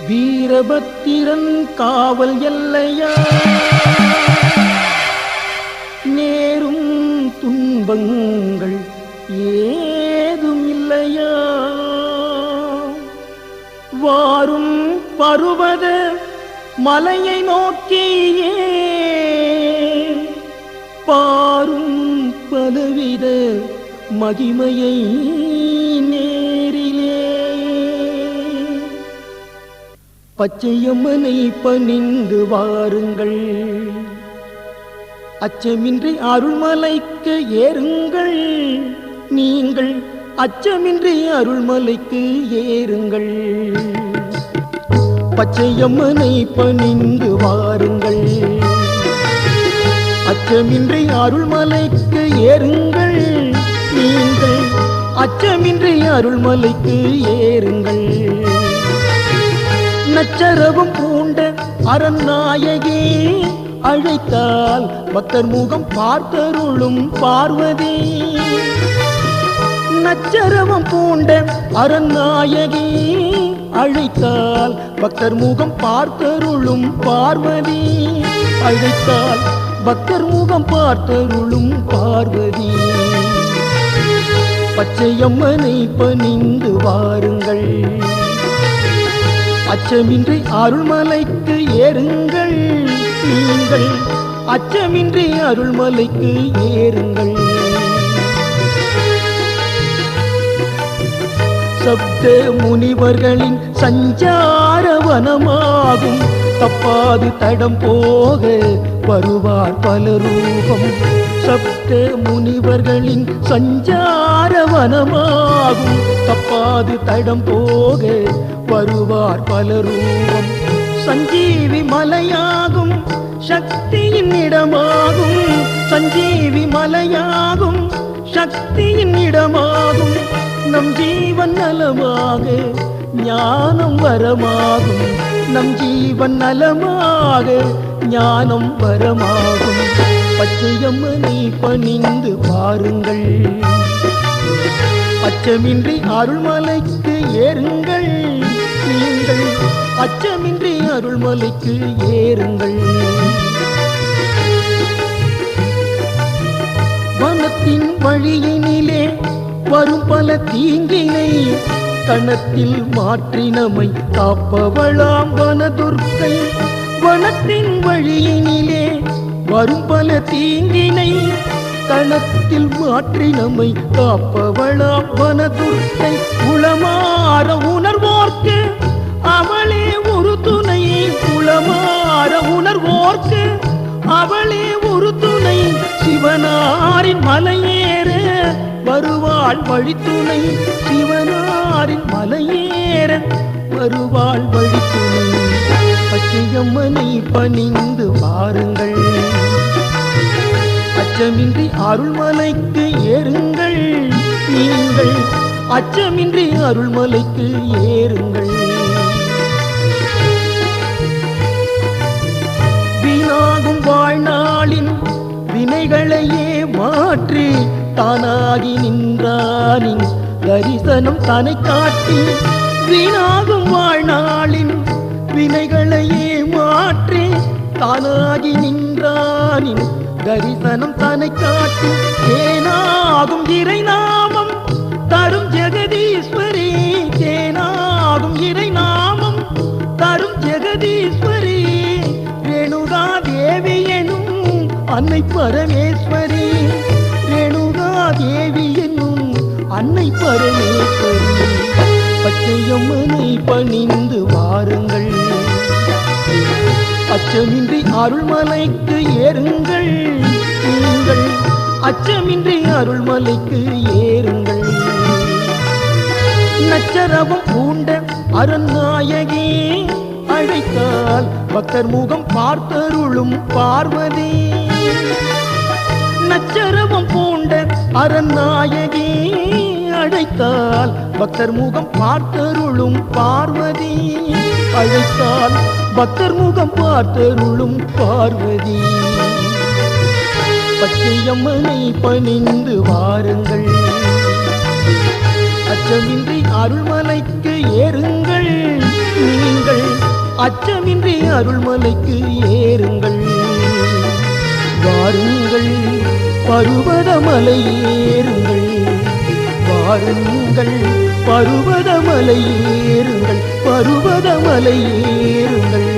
வீரபத்திரன் காவல் எல்லையா? நேரும் துன்பங்கள் ஏதும் இல்லையா வாரும் பருவத மலையை நோக்கியே பாரும் பலவித மகிமையை பச்சையம்மனை பணிந்து வாருங்கள். அச்சமின்றி அருள்மலைக்கு ஏறுங்கள். நீங்கள் அச்சமின்றி அருள்மலைக்கு ஏறுங்கள். பச்சையம்மனை பணிந்து வாருங்கள். அச்சமின்றி அருள்மலைக்கு ஏறுங்கள். நீங்கள் அச்சமின்றி அருள்மலைக்கு ஏறுங்கள். நச்சரவும் பூண்ட அரநாயகி அழைத்தால் பக்தர் முகம் பார்த்தருளும் பார்வதி. நச்சரவம் பூண்ட அரநாயகி அழைத்தால் பக்தர் முகம் பார்த்தருளும் பார்வதி. அழைத்தால் பக்தர் முகம் பார்த்தருளும் பார்வதி. பச்சையம்மனை பணிந்து வாருங்கள். அச்சமின்றி அருள்மலைக்கு ஏறுங்கள். நீங்கள் அச்சமின்றி அருள்மலைக்கு ஏறுங்கள். சப்த முனிவர்களின் சஞ்சார வனமாகும். தப்பாது தடம் போக வருவார் பல ரூபம். சப்த முனிவர்களின் சஞ்சார வனமாகும். தப்பாது தடம் போக வருவார் பல ரூபம். சஞ்சீவி மலையாகும் சக்தியின் இடமாகும். சஞ்சீவி மலையாகும் சக்தியின் இடமாகும். நம் ஜீவன் நலமாக ஞானம் வரமாகும். நம் ஜீவன் நலமாக ஞானம் வரமாகும். பச்சையம்மனை பணிந்து பாருங்கள். அச்சமின்றி அருள்மலைக்கு ஏறுங்கள். நீங்கள் அச்சமின்றி அருள்மலைக்கு ஏறுங்கள். வனத்தின் வழியினிலே வரும் பல தீங்கினை கணத்தில் மாற்றினமை காப்பவளாம் வனதுர்க்கை. வனத்தின் வழியினிலே வரும் பல தீங்கினை கணத்தில் மாற்றி நம்மை காப்பவளாம் வனதுர்க்கை உளமாற உணர்வோர்க்கு. அவளே ஒரு துணை உளமாற உணர்வோர்க்கு. அவளே ஒரு துணை சிவனாரின் மலையேற. வருவாள் வழித்துணை சிவனாரின் மலையேற. வருவாள் வழித்துணை பச்சையம்மனை பணிந்து பாருங்கள் அச்சமின்றி அருள்மலைக்கு ஏறுங்கள். நீங்கள் அச்சமின்றி அருள்மலைக்கு ஏறுங்கள். வீணாகும் வாழ்நாளின் வினைகளையே மாற்றி தானாகி நின்றானின் தரிசனம் தனை காட்டி வீணாகும் வாழ்நாளின் வினைகளையே மாற்றி தானாகி நின்றானின் தரிசனம் தன்னை காட்டி ஏனாகும் இறைநாமம் தரும் ஜெகதீஸ்வரி ஏனாகும் இறைநாமம் தரும் ஜெகதீஸ்வரி ரேணுகா தேவி எனும் அன்னை பரமேஸ்வரி ரேணுகா தேவி என்னும் அன்னை பரமேஸ்வரி. அச்சயம்மனை பணிந்து வாருங்கள். அச்சமின்றி அருள்மலைக்கு ஏறுங்கள். நீங்கள் அச்சமின்றி அருள்மலைக்கு ஏறுங்கள். நச்சரவம் பூண்ட அருநாயகி அழைத்தால் பக்தர் முகம் பார்த்தருளும் பார்வதி. நச்சரவம் பூண்ட அரநாயகி அழைத்தால் பக்தர் முகம் பார்த்தருளும் பார்வதி. அழைத்தால் பக்தர் முகம் பார்த்தருளும் பார்வதி. பச்சையம்மனை பணிந்து வாருங்கள். அச்சமின்றி அருள்மலைக்கு ஏறுங்கள். நீங்கள் அருள்மலைக்கு ஏறுங்கள். வாருங்கள் பருவதமலை ஏறுங்கள். வாருங்கள் பருவதமலை ஏறுங்கள் பருவதமலை ஏறுங்கள்.